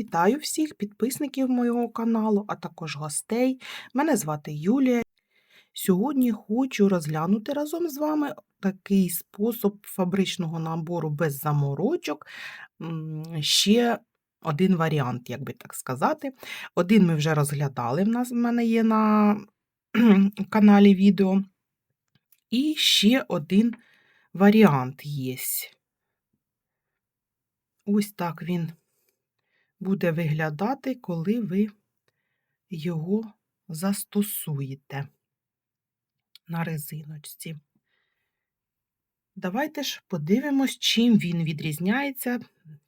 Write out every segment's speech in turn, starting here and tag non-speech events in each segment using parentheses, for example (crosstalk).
Вітаю всіх підписників моєго каналу, а також гостей. Мене звати Юлія. Сьогодні хочу розглянути разом з вами такий спосіб фабричного набору без заморочок. Ще один варіант, як би так сказати. Один ми вже розглядали, в нас в мене є на (clears throat) каналі відео. І ще один варіант є. Ось так він буде виглядати, коли ви його застосуєте на резиночці. Давайте ж подивимось, чим він відрізняється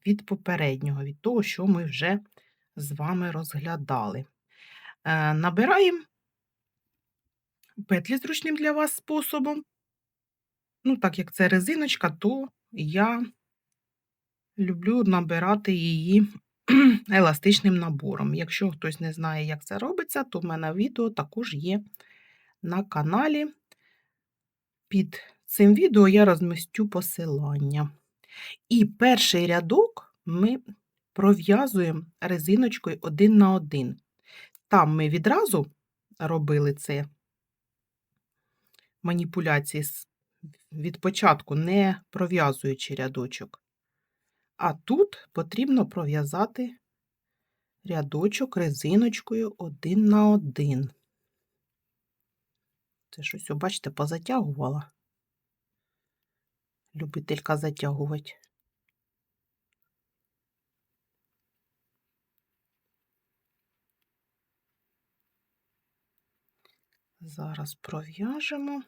від попереднього, від того, що ми вже з вами розглядали. Е, Набираємо петлі зручним для вас способом. Ну, так як це резиночка, то я люблю набирати її (clears throat) еластичним набором. Якщо хтось не знає, як це робиться, то в мене відео також є на каналі. Під цим відео я розмістю посилання. І перший рядок ми пров'язуємо резиночкою один на один. Там ми відразу робили це маніпуляції від початку, не пров'язуючи рядочок. А тут потрібно пров'язати рядочок резиночкою один на один. Це щось, бачите, позатягувала. Любителька затягувати. Зараз пров'яжемо.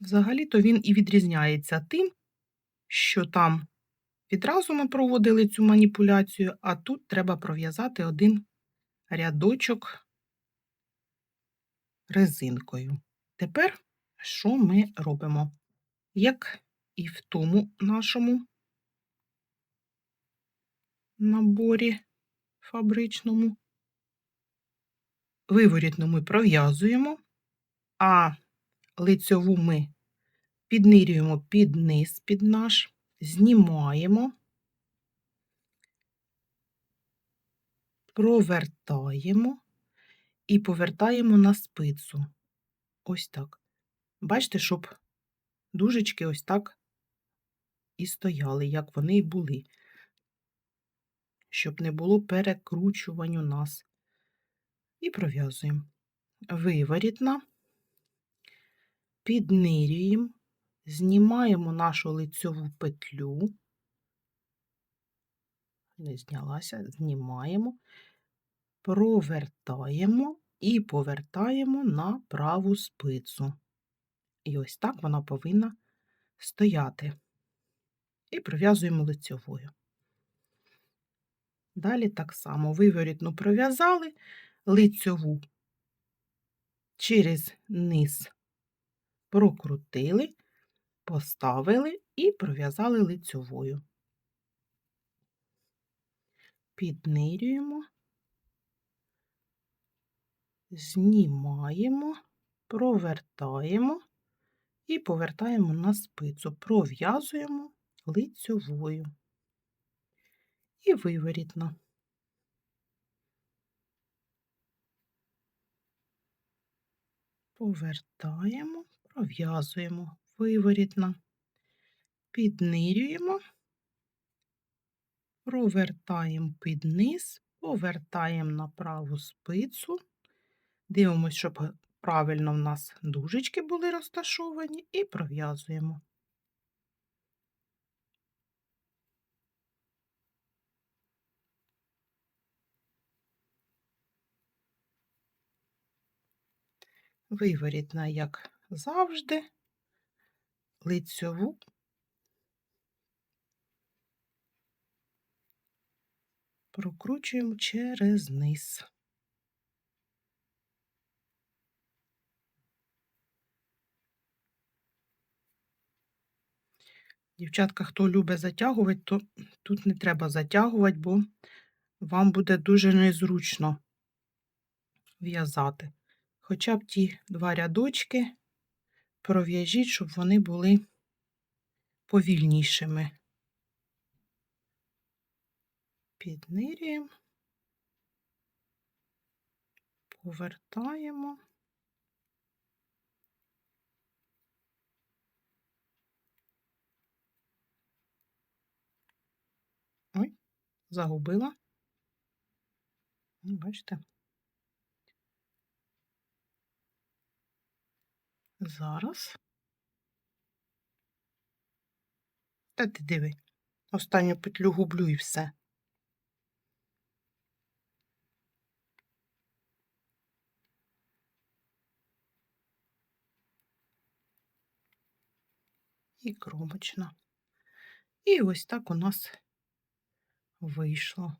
Взагалі-то він і відрізняється тим, що там відразу ми проводили цю маніпуляцію, а тут треба пров'язати один рядочок резинкою. Тепер що ми робимо? Як і в тому нашому наборі фабричному, виворітну ми пров'язуємо, а лицьову ми піднирюємо під низ під наш, знімаємо, провертаємо і повертаємо на спицю. Ось так. Бачите, щоб дужечки ось так і стояли, як вони і були, щоб не було перекручувань у нас. І пров'язуємо. Виворітна, піднирюємо, знімаємо нашу лицьову петлю, не знялася, знімаємо, провертаємо і повертаємо на праву спицю. І ось так вона повинна стояти. І пров'язуємо лицьовою. Далі так само виворітну пров'язали, лицьову через низ прокрутили, поставили і пров'язали лицьовою. Піднирюємо, знімаємо, провертаємо і повертаємо на спицю, пров'язуємо лицьовою і виворітно. Повертаємо, пров'язуємо виворітно, піднирюємо, провертаємо під низ, повертаємо на праву спицю, дивимося, щоб правильно в нас дужечки були розташовані, і пров'язуємо. Виворітна, як завжди, лицьову прокручуємо через низ. Дівчатка, хто любить затягувати, то тут не треба затягувати, бо вам буде дуже незручно в'язати. Хоча б ті два рядочки пров'яжіть, щоб вони були повільнішими. Піднирюємо, повертаємо. Ой, загубила. Бачите? Зараз. Та ти диви. Останню петлю гублю і все. І кромочна. І ось так у нас вийшло.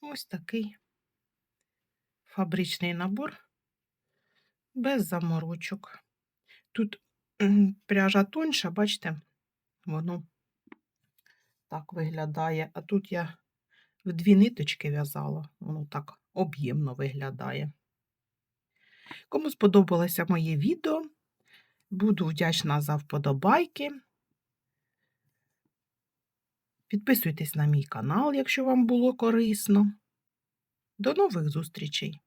Ось такий фабричний набор без заморочок. Тут пряжа тонша, бачите, воно так виглядає. А тут я в дві ниточки в'язала, воно так об'ємно виглядає. Кому сподобалося моє відео, буду вдячна за вподобайки. Підписуйтесь на мій канал, якщо вам було корисно. До нових зустрічей!